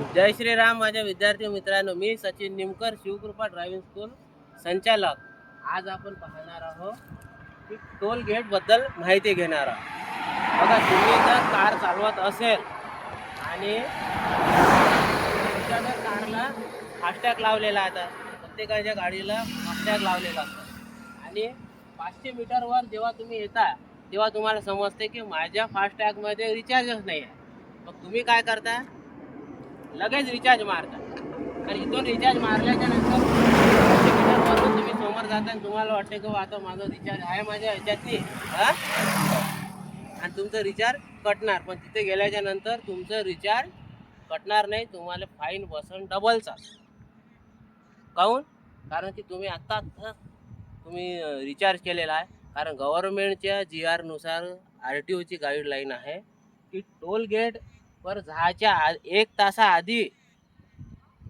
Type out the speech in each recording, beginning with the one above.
जय श्रीराम माझ्या विद्यार्थी मित्रांनो मी सचिन निमकर शिवकृपा ड्रायव्हिंग स्कूल संचालक. आज आपण पाहणार आहोत की टोल गेटबद्दल माहिती घेणार आहोत. बघा तुम्ही जर कार चालवत असेल आणि तुमच्या जर कारला फास्टॅग लावलेला आहे आता प्रत्येकाच्या गाडीला फास्टॅग लावलेला असतो. आणि पाचशे मीटरवर जेव्हा तुम्ही येता तेव्हा तुम्हाला समजते की माझ्या फास्टॅगमध्ये रिचार्जच नाही आहे मग तुम्ही काय करता? लगेच रिचार्ज मारतात. आणि इथून रिचार्ज मारल्याच्या नंतर तुम्ही समोर जाता आणि तुम्हाला वाटते की आता माझं रिचार्ज आहे माझ्या ह्याच्यातनी. हा? आणि तुमचं रिचार्ज कटणार. पण तिथे गेल्याच्यानंतर तुमचं रिचार्ज कटणार नाही. तुम्हाला फाईन बसून डबलचा काहून? कारण की तुम्ही आत्ता आत्ता तुम्ही रिचार्ज केलेला आहे. कारण गव्हर्नमेंटच्या जी आरनुसार आर टी ओची गाईडलाईन आहे की टोल गेट वर जायच्या आ- एक तासाआधी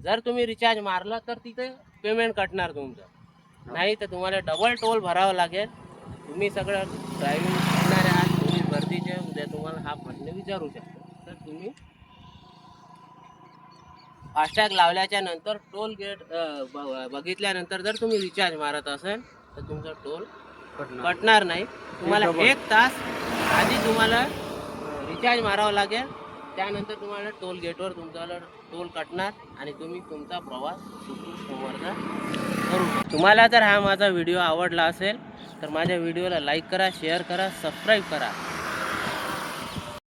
जर तुम्ही रिचार्ज मारला तर तिथे पेमेंट कटणार तुमचं. नाही तर तुम्हाला डबल टोल भरावं लागेल. तुम्ही सगळं ड्रायव्हिंग करणारे आहात पोलीस भरतीचे उद्या तुम्हाला हा प्रश्न विचारू शकतो. तर तुम्ही फास्टॅग लावल्याच्या नंतर टोल गेट बघितल्यानंतर जर तुम्ही रिचार्ज मारत असेल तर तुमचा टोल कटणार. नाही. तुम्हाला. एक तास आधी तुम्हाला रिचार्ज मारावं लागेल. त्यानंतर तुम्हाला टोल गेटवर तुमचा टोल कटणार आणि तुम्ही तुमचा प्रवास सुखरूप करू तुम्हाला जर हा माझा व्हिडिओ आवडला असेल तर माझ्या व्हिडिओला लाईक करा शेअर करा सबस्क्राईब करा.